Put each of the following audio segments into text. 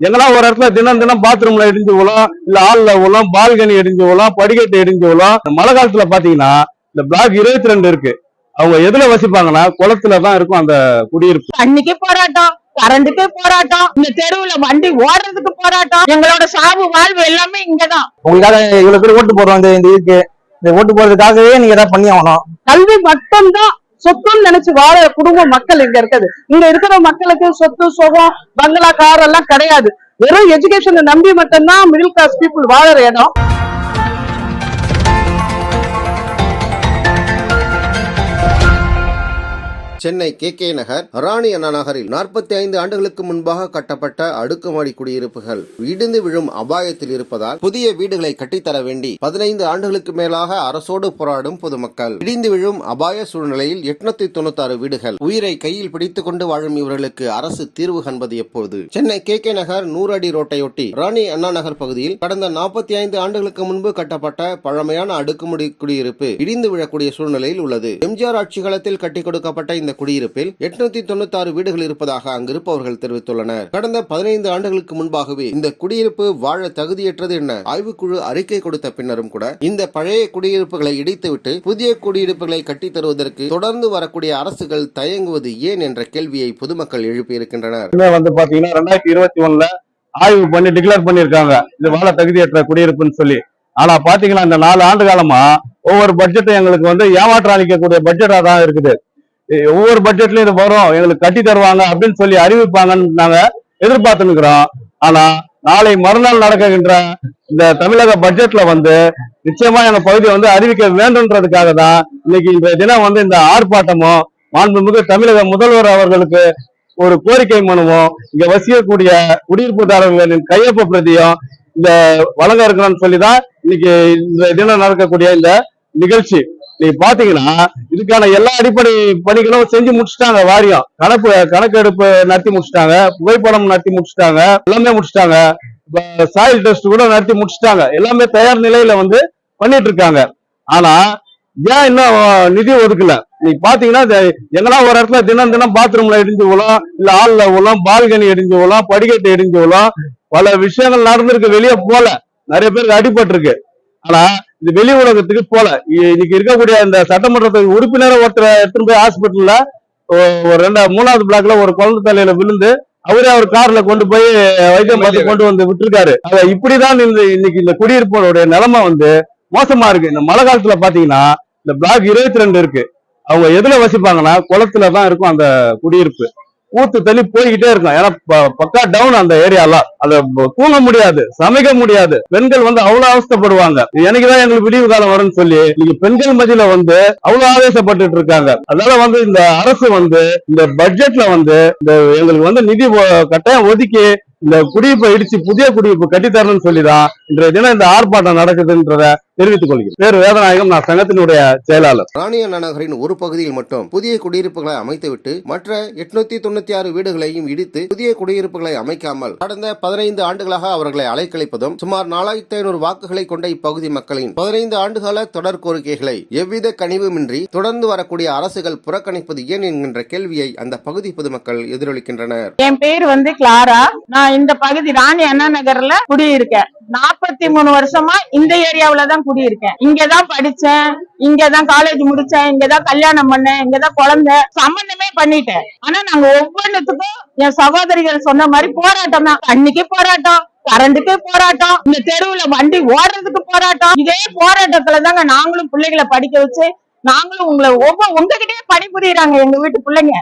எங்கன்னா ஒரு இடத்துல தினம் தினம் பாத்ரூம்ல இடிஞ்சு விழும் இல்ல ஹால்ல விழும் பால்கனி இடிஞ்சு விழும் படிக்கட்டு இடிஞ்சு விழும். இந்த மழை காலத்துல பாத்தீங்கன்னா இந்த பிளாக் இருபத்தி ரெண்டு இருக்கு. அவங்க எதுல வசிப்பாங்கன்னா குளத்துல தான் இருக்கும் அந்த குடியிருப்பு. தண்ணிக்கு போராட்டம் கரண்ட்டுக்கு போராட்டம் இந்த தெருவுல வண்டி ஓடுறதுக்கு போராட்டம். எங்களோட சாவு வாழ்வு எல்லாமே இங்கதான். உங்களுக்காக இவ்வளவு பேர் ஓட்டு போடுறோம் இந்த இந்த இதுக்கு. இந்த ஓட்டு போடுறதுக்காகவே நீங்க ஏதாவது பண்ணி ஆகணும். கல்வி மட்டும்தான். சொத்துன்னு நினைச்சு வாழ குடும்ப மக்கள் இங்க இருக்குது. இங்க இருக்கிற மக்களுக்கு சொத்து சுகம் பங்களா கார் எல்லாம் கிடையாது. வெறும் எஜுகேஷனை நம்பி மட்டும்தான் மிடில் கிளாஸ் பீப்புள் வாழற இடம். சென்னை கே கே நகர் ராணி அண்ணா நகரில் நாற்பத்தி ஐந்து ஆண்டுகளுக்கு முன்பாக கட்டப்பட்ட அடுக்குமாடி குடியிருப்புகள். இடிந்து விழும் அபாயத்தில் இருப்பதால் புதிய வீடுகளை கட்டித்தர வேண்டி பதினைந்து ஆண்டுகளுக்கு மேலாக அரசோடு போராடும் பொதுமக்கள். இடிந்து விழும் அபாய சூழ்நிலையில் எட்நூத்தி தொண்ணூத்தாறு வீடுகள். உயிரை கையில் பிடித்துக் கொண்டு வாழும் இவர்களுக்கு அரசு தீர்வு காண்பது எப்போது? சென்னை கே கே நகர் நூறு அடி ரோட்டையொட்டி ராணி அண்ணா நகர் பகுதியில் கடந்த நாற்பத்தி ஐந்து ஆண்டுகளுக்கு முன்பு கட்டப்பட்ட பழமையான அடுக்குமுடி குடியிருப்பு இடிந்து விழக்கூடிய சூழ்நிலையில் உள்ளது. எம்ஜிஆர் ஆட்சி காலத்தில் கட்டிக் கொடுக்கப்பட்ட இந்த குடியிருப்பில் எட்நூத்தி தொண்ணூத்தாறு வீடுகள் இருப்பதாக அங்கிருப்பவர்கள் தெரிவித்துள்ளனர். கடந்த பதினைந்து ஆண்டுகளுக்கு முன்பாகவே இந்த குடியிருப்பு வாழ தகுதியற்றது என ஆய்வுக்குழு அறிக்கை கொடுத்த பின்னரும் கூட இந்த பழைய குடியிருப்புகளை இடித்துவிட்டு புதிய குடியிருப்புகளை கட்டித் தருவதற்கு தொடர்ந்து வரக்கூடிய அரசுகள் தயங்குவது ஏன் என்ற கேள்வியை பொதுமக்கள் எழுப்பியிருக்கின்றனர். வந்து பாத்தீங்கன்னா ரெண்டாயிரத்தி இருபத்தி ஒண்ணுல ஆய்வு பண்ணி டிக்ளேர் பண்ணிருக்காங்க இது வாழ தகுதியற்ற குடியிருப்புன்னு சொல்லி. ஆனா பாத்தீங்கன்னா இந்த நாலு ஆண்டு காலமா ஒவ்வொரு பட்ஜெட்டும் எங்களுக்கு வந்து ஏமாற்றம் அளிக்கக்கூடிய பட்ஜெட்டா தான் இருக்குது. ஒவ்வொரு பட்ஜெட்லயும் இது வரும். எங்களுக்கு கட்டி தருவாங்க அப்படின்னு சொல்லி அறிவிப்பாங்கன்னு நாங்க எதிர்பார்த்துனுக்கிறோம் ஆனா நாளை மறுநாள் நடக்கின்ற இந்த தமிழக பட்ஜெட்ல வந்து நிச்சயமா எங்க பகுதியை வந்து அறிவிக்க வேண்டும்ன்றதுக்காக தான் இன்னைக்கு இந்த தினம் வந்து இந்த ஆர்ப்பாட்டமும் மாண்புமிகு தமிழக முதல்வர் அவர்களுக்கு ஒரு கோரிக்கை மனுவும் இங்க வசிக்கக்கூடிய குடியிருப்புதாரர்களின் கையொப்ப பிரதியும் இந்த வழங்க இருக்கிறோம்னு சொல்லிதான் இன்னைக்கு இந்த தினம் நடக்கக்கூடிய இந்த நிகழ்ச்சி. நீ பாத்தீங்கன்னா இதுக்கான எல்லா அடிப்படை பணிகளும் செஞ்சு முடிச்சிட்டாங்க வாரியம். கணக்கு கணக்கெடுப்பு நடத்தி முடிச்சிட்டாங்க புகைப்படம் நடத்தி முடிச்சிட்டாங்க எல்லாமே முடிச்சிட்டாங்க. சாயில் டெஸ்ட் கூட நடத்தி முடிச்சிட்டாங்க. எல்லாமே தயார் நிலையில வந்து பண்ணிட்டு இருக்காங்க ஆனா ஏன் இன்னும் நிதி ஒதுக்கல? நீ பாத்தீங்கன்னா எங்கன்னா ஒரு இடத்துல தினம் தினம் பாத்ரூம்ல இடிஞ்சு விழும் இல்ல ஆள்ல விழும் பால்கனி இடிஞ்சு விழும் படிக்கட்டு இடிஞ்சு விழும் பல விஷயங்கள் நடந்திருக்கு வெளியே போல. நிறைய பேருக்கு அடிபட்டிருக்கு. ஆனா இது வெளி உலகத்துக்கு போல. இன்னைக்கு இருக்கக்கூடிய இந்த சட்டமன்றத்துக்கு உறுப்பினர் ஒருத்தர் எடுத்துட்டு போய் ஹாஸ்பிட்டல்ல ஒரு ரெண்டா மூணாவது பிளாக்ல ஒரு குழந்தை தலையில விழுந்து அவரே அவர் கார்ல கொண்டு போய் வைத்தியம் பார்த்து கொண்டு வந்து விட்டுருக்காரு. இப்படிதான் இந்த இன்னைக்கு இந்த குடியிருப்போருடைய நிலைமை வந்து மோசமா இருக்கு. இந்த மழை காலத்துல பாத்தீங்கன்னா இந்த பிளாக் இருபத்தி ரெண்டு இருக்கு. அவங்க எதுல வசிப்பாங்கன்னா குளத்துல தான் இருக்கும் அந்த குடியிருப்பு. ஊத்து தள்ளி போய்கிட்டே இருக்கும் ஏன்னா ப- பக்கா டவுன் அந்த ஏரியாலாம் அத தூங்க முடியாது சமைக்க முடியாது. பெண்கள் வந்து அவ்வளவு அவஸ்தைப்படுவாங்க. எனக்குதான் எங்களுக்கு விடிவு காலம் வரும்னு சொல்லி இன்னைக்கு பெண்கள் மத்தியில வந்து அவ்வளவு ஆவேசப்பட்டுட்டு இருக்காங்க. அதனால வந்து இந்த அரசு வந்து இந்த பட்ஜெட்ல வந்து இந்த எங்களுக்கு வந்து நிதி கட்டாயம் ஒதுக்கி இந்த குடியிருப்பை இடிச்சு புதிய குடியிருப்பு கட்டித்தரணும்னு சொல்லிதான் இன்றைய தினம் இந்த ஆர்ப்பாட்டம் நடக்குதுன்றத தெரிவித்துக் கொள்கிறேன். பேர் வேதநாயகம் நான் சங்கத்தினுடைய செயலாளர். ராணி அண்ணா நகரின் ஒரு பகுதியில் மட்டும் புதிய குடியிருப்புகளை அமைத்துவிட்டு மற்ற எட்நூத்தி தொண்ணூத்தி ஆறு வீடுகளையும் இடித்து புதிய குடியிருப்புகளை அமைக்காமல் கடந்த பதினைந்து ஆண்டுகளாக அவர்களை அலைக்கழிப்பதும் சுமார் நாலாயிரத்தி ஐநூறு வாக்குகளை கொண்ட இப்பகுதி மக்களின் பதினைந்து ஆண்டுகால தொடர் கோரிக்கைகளை எவ்வித கனிவுமின்றி தொடர்ந்து வரக்கூடிய அரசுகள் புறக்கணிப்பது ஏன் என்கின்ற கேள்வியை அந்த பகுதி பொதுமக்கள் எதிரொலிக்கின்றனர். என் பேர் வந்து கிளாரா. நான் இந்த பகுதி ராணி அண்ணா நகர்ல குடியிருக்கேன். நாற்பத்தி மூணு வருஷமா இந்த ஏரியாவுல தான் குடியிருக்கேன். இங்கதான் படிச்சேன். இங்கதான் காலேஜ் முடிச்சேன். இங்கதான் கல்யாணம் பண்ணேன். இங்கதான் குழந்தை. சம்பந்தமே பண்ணிட்டேன். ஆனா நாங்க ஒவ்வொன்றுத்துக்கும் என் சகோதரிகள் சொன்ன மாதிரி போராட்டம் தான். அன்னைக்கு போராட்டம் கரண்டுக்கு போராட்டம் இந்த தெருவுல வண்டி ஓடுறதுக்கு போராட்டம். இதே போராட்டத்துல தாங்க நாங்களும் பிள்ளைகளை படிக்க வச்சு நாங்களும் உங்களை ஒவ்வொரு உங்ககிட்டயே பணிபுரியறாங்க எங்க வீட்டு பிள்ளைங்க.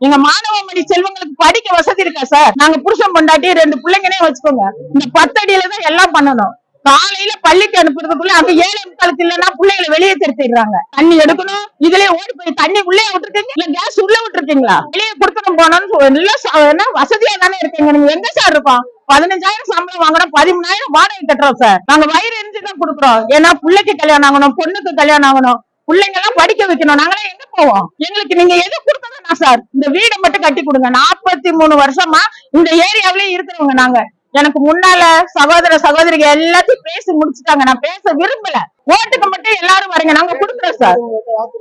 எங்க மாணவமணி செல்வங்களுக்கு படிக்க வசதி இருக்கா சார் நாங்க புருஷன் பொண்டாட்டி ரெண்டு பிள்ளைங்கனே வச்சுக்கோங்க. இந்த பத்தடியில தான் எல்லாம் பண்ணணும். காலையில பள்ளிக்கு அனுப்புறதுக்குள்ள அங்க ஏழை முக்காலத்து இல்லைன்னா பிள்ளைகளை வெளியே திருத்திடுறாங்க. தண்ணி எடுக்கணும். இதுலயே ஓடி போய் தண்ணி உள்ளே விட்டுருக்கீங்க? இல்ல கேஸ் உள்ள விட்டுருக்கீங்களா? வெளியே கொடுக்கணும் போனோம்னு சொ- என்ன வசதியா தானே இருக்கீங்க நீங்க? எங்க சார் இருப்போம் பதினஞ்சாயிரம் சம்பளம் வாங்குறோம். பதிமூணாயிரம் வாடகை கட்டுறோம் சார் நாங்க வயிறு எரிஞ்சுதான் கொடுக்குறோம். ஏன்னா பிள்ளைக்கு கல்யாணம் ஆகணும் பொண்ணுக்கு கல்யாணம் ஆகணும். பிள்ளைங்க எல்லாம் படிக்க வைக்கணும். நாங்களே எங்க போவோம்? எங்களுக்கு நீங்க எது கொடுத்ததுன்னா சார் இந்த வீடை மட்டும் கட்டி கொடுங்க. நாற்பத்தி மூணு வருஷமா இந்த ஏரியாவிலேயே இருக்கிறவங்க நாங்க. எனக்கு முன்னால சகோதர சகோதரிங்க எல்லாத்தையும் பேசி முடிச்சுட்டாங்க. நான் பேச விரும்பல. ஓட்டுக்கு மட்டும் எல்லாரும் வரீங்க. நாங்க கொடுக்குறோம் சார்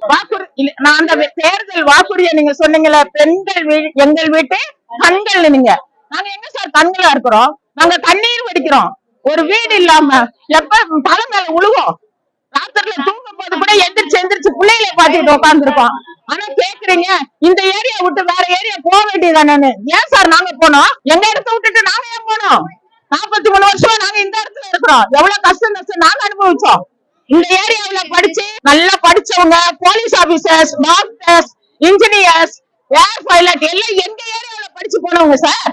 வாக்குறு நான் அந்த தேர்தல் வாக்குறுதியை நீங்க சொன்னீங்கல்ல பெண்கள் வீ- எங்கள் வீட்டு கண்கள் நீங்க. நாங்க எங்க சார் கண்களா இருக்கிறோம்? நாங்க கண்ணீர் வடிக்கிறோம். ஒரு வீடு இல்லாம எப்ப தலை மேல உழுவோம்? ராத்திரில தூங்கும் போது கூட எந்திரிச்சு எந்திரிச்சு பிள்ளைகளை பாத்துட்டு உட்காந்துருக்கோம் ஆனா கேக்குறீங்க இந்த ஏரியா விட்டு வேற ஏரியா போக வேண்டியதானு ஏன் சார் நாங்க போனோம்? எங்க இடத்த விட்டுட்டு நாங்க ஏன் போனோம்? நாற்பத்தி மூணு வருஷம் நாங்க இந்த இடத்துல இருக்கிறோம். எவ்வளவு கஷ்டம் நஷ்டம் நாங்க அனுபவிச்சோம். இந்த ஏரியாவுல படிச்சு நல்லா படிச்சவங்க police officers doctors engineers air pilot எல்லாம் எங்க ஏரியாவுல படிச்சு போனவங்க சார்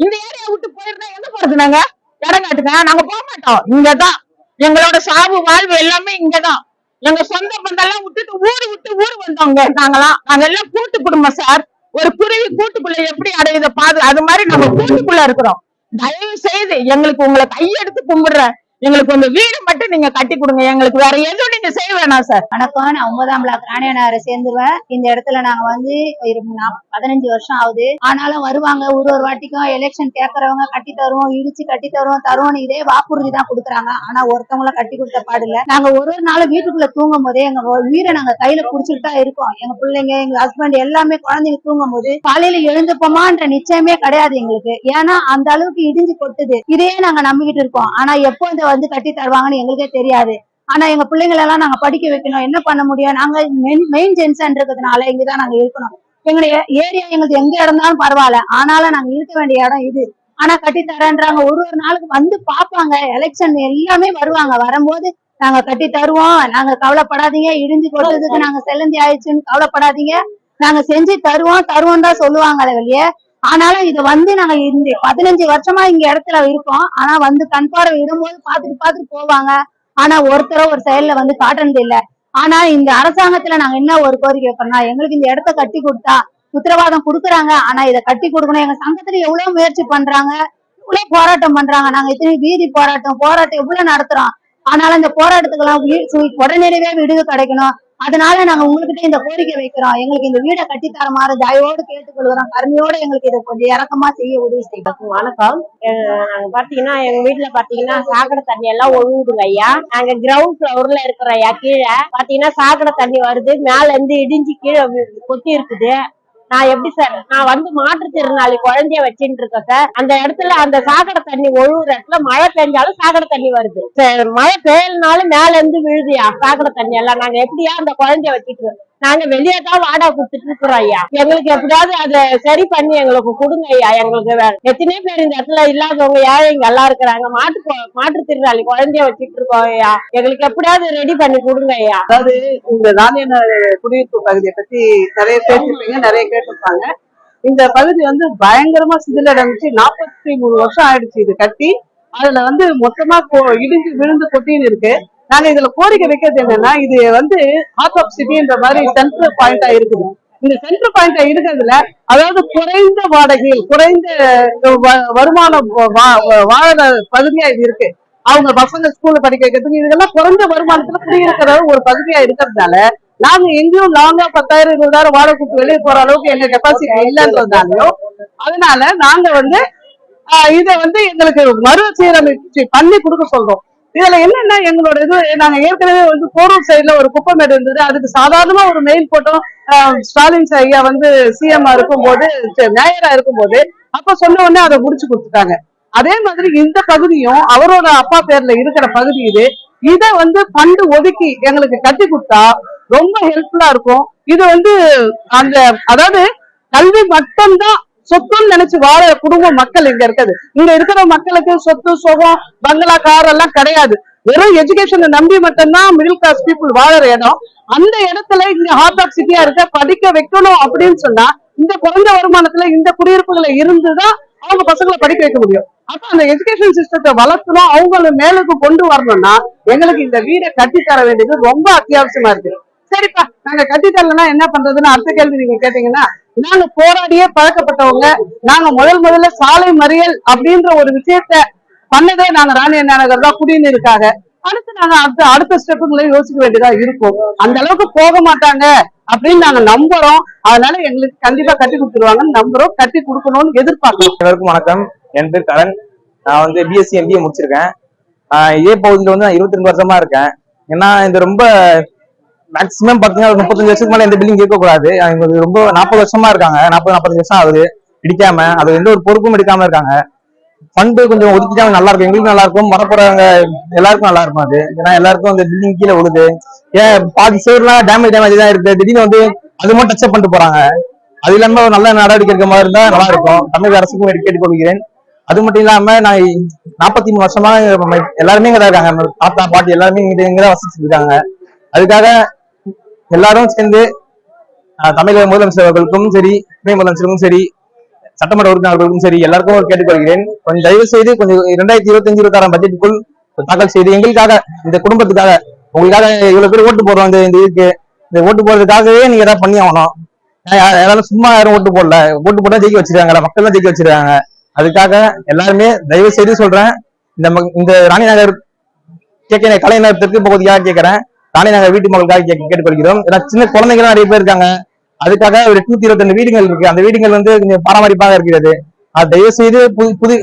இந்த ஏரியா விட்டு போயிருந்தா எங்க போறது நாங்க? இடம் காட்டுங்க. நாங்க போக மாட்டோம். இங்கதான். எங்களோட சாவு வாழ்வு எல்லாமே இங்கதான். எங்க சொந்த பந்தெல்லாம் விட்டுட்டு ஊரு விட்டு ஊரு வந்தவங்க நாங்களாம். நாங்க எல்லாம் கூட்டு குடும்பம் சார். ஒரு குருவி கூட்டுக்குள்ள எப்படி அடையுத பாது அது மாதிரி நம்ம கூட்டுக்குள்ள இருக்கிறோம். தயவு செய்து எங்களுக்கு உங்களை கையெடுத்து கும்பிடுறேன். எங்களுக்கு உங்க வீடு மட்டும் நீங்க கட்டி கொடுங்க. எங்களுக்கு வேற எதுவும் நீங்க செய்ய வேணாம் சார் வணக்கம் நான் ஒன்பதாம் பிளாக் ராணியா சேர்ந்துருவேன். இந்த இடத்துல நாங்க வந்து பதினஞ்சு வருஷம் ஆகுது. ஆனாலும் வருவாங்க. ஒரு ஒரு வாட்டிக்கும் எலெக்ஷன் கேட்கறவங்க கட்டி தருவோம் இடிச்சு கட்டி தருவோம் தருவோம் இதே வாக்குறுதி தான் கொடுக்குறாங்க. ஆனா ஒருத்தவங்கள கட்டி கொடுத்த பாடுல நாங்க ஒரு ஒரு நாளும் வீட்டுக்குள்ள தூங்கும் போதே எங்க வீரை நாங்க கையில புடிச்சுட்டு தான் இருக்கோம். எங்க பிள்ளைங்க எங்க ஹஸ்பண்ட் எல்லாமே குழந்தைங்க தூங்கும் போது காலையில எழுந்துப்போமான்ற நிச்சயமே கிடையாது எங்களுக்கு. ஏன்னா அந்த அளவுக்கு இடிஞ்சு கொட்டுது. இதையே நாங்க நம்பிக்கிட்டு இருக்கோம். ஆனா எப்போ இந்த வந்து கட்டி தருவாங்கன்னு எங்களுக்கே தெரியாது. ஆனா எங்க பிள்ளைங்களை எல்லாம் நாங்க படிக்க வைக்கணும். என்ன பண்ண முடியும்? நாங்க மெயின் ஜென்சன் இருக்கிறதுனால இங்கதான் நாங்க இருக்கணும். எங்களுடைய ஏரியா எங்களுக்கு எங்க இருந்தாலும் பரவாயில்ல. ஆனாலும் நாங்க இருக்க வேண்டிய இடம் இது. ஆனா கட்டி தரேன்றாங்க. ஒரு ஒரு நாளுக்கு வந்து பாப்பாங்க எலெக்ஷன் எல்லாமே வருவாங்க. வரும்போது நாங்க கட்டி தருவோம். நாங்க கவலைப்படாதீங்க. இடிஞ்சு கொடுத்ததுக்கு நாங்க செல்லந்தி ஆயிடுச்சுன்னு கவலைப்படாதீங்க. நாங்க செஞ்சு தருவோம். தருவோம் தான் சொல்லுவாங்க வெளியே. ஆனாலும் இது வந்து நாங்க இந்த பதினஞ்சு வருஷமா இங்க இடத்துல இருக்கோம். ஆனா வந்து கண் பார்வை இடும்போது பாத்துட்டு பாத்துட்டு போவாங்க. ஆனா ஒருத்தர ஒரு செயல்ல வந்து காட்டுறது இல்ல. ஆனா இந்த அரசாங்கத்துல நாங்க என்ன ஒரு கோரிக்கை வைக்கிறோம்னா எங்களுக்கு இந்த இடத்த கட்டி கொடுத்தா உத்தரவாதம் கொடுக்குறாங்க. ஆனா இதை கட்டி கொடுக்கணும். எங்க சங்கத்துல எவ்வளவு முயற்சி பண்றாங்க இவ்வளவு போராட்டம் பண்றாங்க. நாங்க இத்தனை வீதி போராட்டம் போராட்டம் எவ்வளவு நடத்துறோம். ஆனாலும் இந்த போராட்டத்துக்கு எல்லாம் சு- விடுதல் கிடைக்கணும். அதனால நாங்க உங்ககிட்ட இந்த கோரிக்கை வைக்கிறோம். எங்களுக்கு இந்த வீடை கட்டி தரமாறு தயவோடு கேட்டுக்கொள்கிறோம். கருமையோட எங்களுக்கு இதை கொஞ்சம் இறக்கமா செய்ய உதவி செய்யும் வணக்கம். நாங்க பாத்தீங்கன்னா எங்க வீட்டுல பாத்தீங்கன்னா சாக்கடை தண்ணி எல்லாம் ஒழுகுதுங்க ஐயா. நாங்க கிரவுண்ட் ஃப்ளோர்ல இருக்கிறோம் ஐயா கீழே பாத்தீங்கன்னா சாக்கடை தண்ணி வருது. மேல இருந்து இடிஞ்சு கீழே கொத்தி இருக்குது. நான் எப்படி சார் நான் வந்து மாற்றுத்திறனாளி குழந்தைய வச்சுட்டு இருக்கேன் சார் அந்த இடத்துல அந்த சாக்கடை தண்ணி ஒழுகுற இடத்துல மழை பெஞ்சாலும் சாக்கடை தண்ணி வருது. மழை பெய்யலனாலும் மேல இருந்து விழுதியா சாக்கடை தண்ணி எல்லாம்? நாங்க எப்படியா அந்த குழந்தைய வச்சுட்டு நாங்க வெளியே தான் வாடகை கொடுத்துட்டு இருக்கிறோம் ஐயா. எங்களுக்கு எப்படியாவது அதை சரி பண்ணி எங்களுக்கு கொடுங்க ஐயா. எங்களுக்கு எத்தனை பேர் இந்த இடத்துல இல்லாதவங்க ஏழைங்க எல்லாம் இருக்கிறாங்க? மாட்டு கொ- மாற்றுத்திறனாளி குழந்தைய வச்சுட்டு இருக்கோம் ஐயா. எங்களுக்கு எப்படியாவது ரெடி பண்ணி கொடுங்க ஐயா. அதாவது இந்த நாணய குடியிருப்பு பகுதியை பத்தி நிறைய பேசிருப்பீங்க நிறைய கேட்டிருப்பாங்க. இந்த பகுதி வந்து பயங்கரமா சிதிலடைஞ்சு நாற்பத்தி மூணு வருஷம் ஆயிடுச்சு இது கட்டி. அதுல வந்து மொத்தமா கொ- இடிஞ்சு விழுந்து கொட்டின்னு இருக்கு. நாங்க இதுல கோரிக்கை வைக்கிறது என்னன்னா இது வந்து ஹார்ட் ஆஃப் சிட்டின்ற மாதிரி சென்ட்ரல் பாயிண்டா இருக்குது. இந்த சென்ட்ரல் பாயிண்டா இருக்கிறதுல அதாவது குறைந்த வாடகையில் குறைந்த வ- வருமானம் வா- பகுதியா இது இருக்கு. அவங்க பசங்க ஸ்கூல்ல படிக்க வைக்கிறதுக்கு இதெல்லாம் குறைஞ்ச வருமானத்துல குடியிருக்கிற ஒரு பகுதியா இருக்கிறதுனால நாங்க எங்கேயும் லாங்கா பத்தாயிரம் இருபதாயிரம் வாடகை கொடுத்து வெளியே போற அளவுக்கு எங்க கெப்பாசிட்டி இல்லைன்றதாலையும் அதனால நாங்க வந்து ஆஹ் வந்து எங்களுக்கு மறுசீரமைச்சு பண்ணி கொடுக்க சொல்றோம். இதுல என்னன்னா எங்களோட இது நாங்க ஏற்கனவே வந்து போரூர் சைடுல ஒரு குப்பை மேடு இருந்தது. அதுக்கு சாதாரணமா ஒரு மெயில் போட்டோம். ஸ்டாலின் ஐயா வந்து சிஎம் இருக்கும் போது மேயரா இருக்கும்போது அப்ப சொன்ன உடனே அதை முடிச்சு கொடுத்துட்டாங்க. அதே மாதிரி இந்த பகுதியும் அவரோட அப்பா பேர்ல இருக்கிற பகுதி இது இதை வந்து பண்டு ஒதுக்கி எங்களுக்கு கட்டி கொடுத்தா ரொம்ப ஹெல்ப்ஃபுல்லா இருக்கும். இது வந்து அந்த அதாவது கல்வி மட்டும்தான் சொத்துன்னு நினைச்சு வாழ குடும்ப மக்கள் இங்க இருக்குது. இங்க இருக்கிற மக்களுக்கு சொத்து சுகம் பங்களா கார் எல்லாம் கிடையாது. வெறும் எஜுகேஷனை நம்பி மட்டும்தான் மிடில் கிளாஸ் பீப்புள் வாழற இடம். அந்த இடத்துல இங்க ஹார்ட் ஆஃப் சிட்டியா இருக்க படிக்க வைக்கணும் அப்படின்னு சொன்னா இந்த குறைந்த வருமானத்துல இந்த குடியிருப்புகளை இருந்துதான் அவங்க பசங்களை படிக்க வைக்க முடியும். அப்ப அந்த எஜுகேஷன் சிஸ்டத்தை வளர்த்தணும் அவங்கள மேலுக்கு கொண்டு வரணும்னா எங்களுக்கு இந்த வீடை கட்டி தர வேண்டியது ரொம்ப அத்தியாவசியமா இருக்கு. சரிப்பா நாங்க கட்டி தரலன்னா என்ன பண்றதுன்னு அடுத்த கேள்வி நீங்க கேட்டீங்கன்னா நாங்க போராடியே பழக்கப்பட்டவங்க நாங்க முதல் முதல்ல சாலை மறியல் அப்படின்ற ஒரு விஷயத்த பண்ணதே நாங்க ராணி அண்ணா நகர் தான் குடிநீருக்காக. அடுத்து நாங்க அடுத்த அடுத்த ஸ்டெப்புகளை யோசிக்க வேண்டியதா இருக்கும். அந்த அளவுக்கு போக மாட்டாங்க அப்படின்னு நாங்க நம்புறோம். அதனால எங்களுக்கு கண்டிப்பா கட்டி கொடுத்துருவாங்கன்னு நம்புறோம். கட்டி கொடுக்கணும்னு எதிர்பார்க்கிறோம். எல்லாருக்கும் வணக்கம். என் பேர் கரண். நான் வந்து பிஎஸ்சி எம்பிஏ முடிச்சிருக்கேன். இதே பகுதியில் வந்து நான் இருபத்தி ரெண்டு வருஷமா இருக்கேன். ஏன்னா இது ரொம்ப மேக்ஸிமம் பார்த்தீங்கன்னா ஒரு முப்பத்தஞ்சு வருஷத்துக்கு மேலே இந்த பில்டிங் கூடாது அவங்க ரொம்ப நாற்பது வருஷமா இருக்காங்க. நாற்பது நாற்பத்தஞ்சு வருஷம் ஆகுது. இடிக்காம அது எந்த ஒரு பொறுப்பும் எடுக்காம இருக்காங்க. ஃபண்டு கொஞ்சம் ஒதுக்கிட்டா நல்லா இருக்கும். எங்களுக்கும் நல்லா இருக்கும். வரப்போறவங்க எல்லாருக்கும் நல்லா இருக்கும் அது. ஏன்னா எல்லாருக்கும் அந்த பில்டிங் கீழே விழுது. ஏன் பாதி சேர்லாம் டேமேஜ் டேமேஜ் தான் இருக்கு. திடீர்னு வந்து அது மட்டும் டச்சப் பண்ணிட்டு போறாங்க. அது இல்லாம ஒரு நல்ல நடவடிக்கை இருக்க மாதிரி இருந்தா நல்லா இருக்கும். தமிழக அரசுக்கும் கேட்டுக்கொள்கிறேன் அது மட்டும் இல்லாம நான் நாற்பத்தி மூணு வருஷமா எல்லாருமே இங்க தான் இருக்காங்க தாத்தா பாட்டி எல்லாருமே இங்க இங்க வசிச்சுட்டு இருக்காங்க. அதுக்காக எல்லாரும் சேர்ந்து தமிழக முதலமைச்சர் அவர்களுக்கும் சரி துணை முதலமைச்சருக்கும் சரி சட்டமன்ற உறுப்பினர்களுக்கும் சரி எல்லாருக்கும் ஒரு கேட்டுக்கொள்கிறேன். கொஞ்சம் தயவு செய்து கொஞ்சம் இரண்டாயிரத்தி இருபத்தி அஞ்சு இருபத்தாறாம் பட்ஜெட்டுக்குள் தாக்கல் செய்து எங்களுக்காக இந்த குடும்பத்துக்காக உங்களுக்காக இவ்வளவு பேர் ஓட்டு போடுறோம் இந்த இந்த இதுக்கு. இந்த ஓட்டு போடுறதுக்காகவே நீங்க ஏதாவது பண்ணி ஆகணும். யாராலும் சும்மா யாரும் ஓட்டு போடல. ஓட்டு போட்டா ஜெயிக்க வச்சிருக்காங்க மக்கள் தான் ஜெயிக்க வச்சிருக்காங்க. அதுக்காக எல்லாருமே தயவு செய்து சொல்றேன். இந்த ம- இந்த ராணி நகர் கேட்க கலைஞர் தெற்கு பகுதியாக கேட்கிறேன். தானே நாங்க வீட்டு மக்களுக்காக கேட்டுக்கொள்கிறோம். ஏன்னா சின்ன குழந்தைங்க நிறைய பேர் இருக்காங்க. அதுக்காக ஒரு நூத்தி இருபத்தி ரெண்டு வீடுகள் இருக்கு. அந்த வீடுகள் வந்து கொஞ்சம் பராமரிப்பாக இருக்கிறது. அது தயவு செய்து புது புது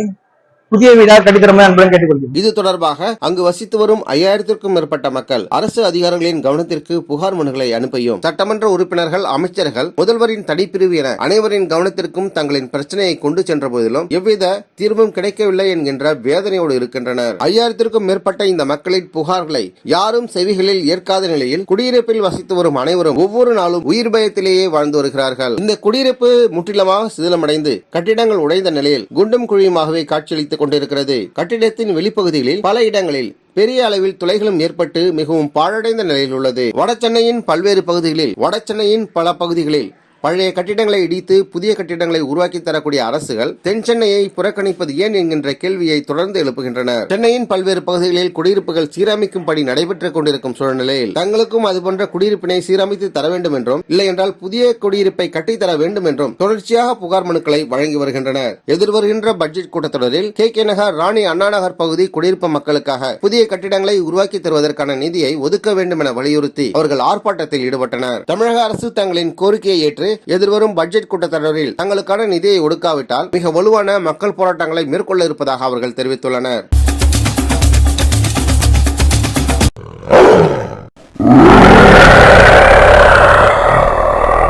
புதிய வீடாக கட்டித்தரமே அன்புடன் கேட்டுக்கொள்கிறேன். இது தொடர்பாக அங்கு வசித்து வரும் ஐயாயிரத்திற்கும் மேற்பட்ட மக்கள் அரசு அதிகாரிகளின் கவனத்திற்கு புகார் மனுகளை அனுப்பியும். சட்டமன்ற உறுப்பினர்கள் அமைச்சர்கள் முதல்வரின் தனிப்பிரிவு என அனைவரின் கவனத்திற்கும் தங்களின் பிரச்சனையை கொண்டு சென்ற போதிலும் எவ்வித தீர்வும் கிடைக்கவில்லை என்கின்ற வேதனையோடு இருக்கின்றனர். ஐயாயிரத்திற்கும் மேற்பட்ட இந்த மக்களின் புகார்களை யாரும் செவிகளில் ஏற்காத நிலையில் குடியிருப்பில் வசித்து வரும் அனைவரும் ஒவ்வொரு நாளும் உயிர் பயத்திலேயே வாழ்ந்து வருகிறார்கள். இந்த குடியிருப்பு முற்றிலுமாக சிதிலமடைந்து கட்டிடங்கள் உடைந்த நிலையில் குண்டும் குழியுமாகவே காட்சியளித்துக் கொண்டிருக்கிறது. கட்டிடத்தின் வெளிப்பகுதிகளில் பல இடங்களில் பெரிய அளவில் துளைகளும் ஏற்பட்டு மிகவும் பாழடைந்த நிலையில் உள்ளது. வட சென்னையின் பல்வேறு பகுதிகளில் வட சென்னையின் பல பகுதிகளில் பழைய கட்டிடங்களை இடித்து புதிய கட்டிடங்களை உருவாக்கி தரக்கூடிய அரசுகள் தென் சென்னையை புறக்கணிப்பது ஏன் என்கின்ற கேள்வியை தொடர்ந்து எழுப்புகின்றனர். சென்னையின் பல்வேறு பகுதிகளில் குடியிருப்புகள் சீரமைக்கும் பணி நடைபெற்றுக் கொண்டிருக்கும் சூழ்நிலையில் தங்களுக்கும் அதுபோன்ற குடியிருப்பினை சீரமைத்து தர வேண்டும் என்றும் இல்லை என்றால் புதிய குடியிருப்பை கட்டித்தர வேண்டும் என்றும் தொடர்ச்சியாக புகார் மனுக்களை வழங்கி வருகின்றனர். எதிர்வருகின்ற பட்ஜெட் கூட்டத்தொடரில் கே. கே. நகர் ராணி அண்ணா நகர் பகுதி குடியிருப்பு மக்களுக்காக புதிய கட்டிடங்களை உருவாக்கி தருவதற்கான நிதியை ஒதுக்க வேண்டும் என வலியுறுத்தி அவர்கள் ஆர்ப்பாட்டத்தில் ஈடுபட்டனர். தமிழக அரசு தங்களின் கோரிக்கையை ஏற்று எதிர்வரும் பட்ஜெட் கூட்டத்தொடரில் தங்களுக்கான நிதியை ஒடுக்காவிட்டால் மிக வலுவான மக்கள் போராட்டங்களை மேற்கொள்ள இருப்பதாக அவர்கள் தெரிவித்துள்ளனர்.